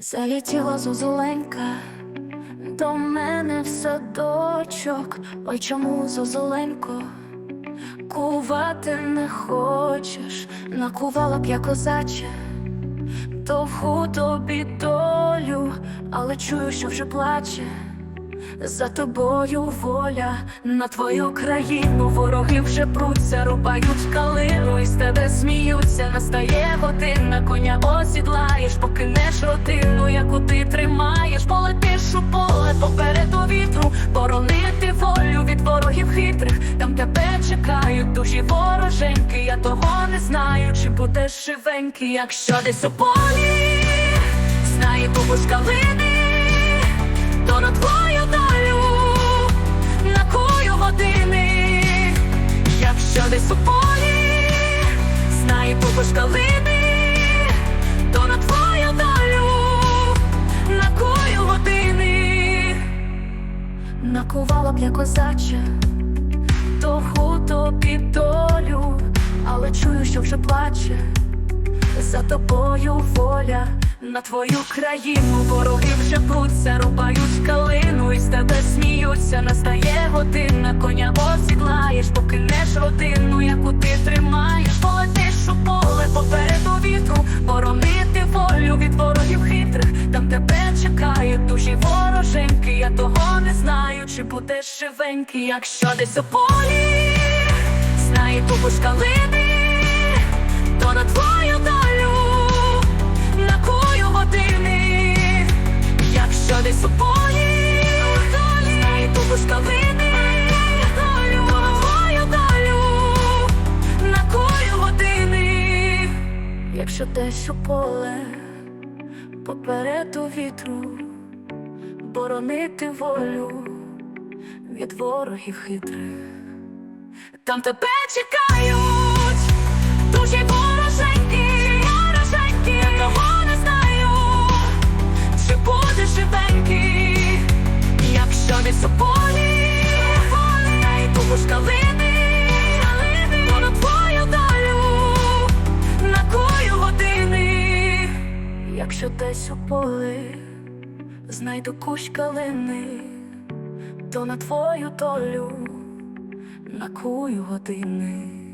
Залетіла зозуленька до мене в садочок. Ой, чому зозуленько? Кувати не хочеш, накувала б я козаче, довгу тобі долю, але чую, що вже плаче. За тобою воля на твою країну вороги вже пруться, рубають калину і з тебе сміються. Настає година, коня осідлаєш, покинеш родину, яку ти тримаєш, полетиш у поле попереду вітру, боронити волю від ворогів хитрих. Там тебе чекають дужі вороженьки. Я того не знаю, чи будеш живенький, якщо десь у полі знає побуш калини якщо десь у полі знає побуш калини, то на твою долю накую години, накувала б я козача, довгу тобі долю, але чую, що вже плаче. За тобою воля на твою країну. Вороги вже пруться, рубають калину і з тебе сміються. Настає година, коня осідлаєш, покинеш родину, яку ти тримаєш, полетиш у поле попереду вітру, боронити волю від ворогів хитрих. Там тебе чекають дужі вороженьки. Я того не знаю, чи будеш живенький, якщо десь у полі знає ту калини якщо десь у поле попереду вітру боронити волю від ворогів хитрих. Там тебе чекають Дуже якщо десь у полі знайду кущ калини, то на твою долю накую години.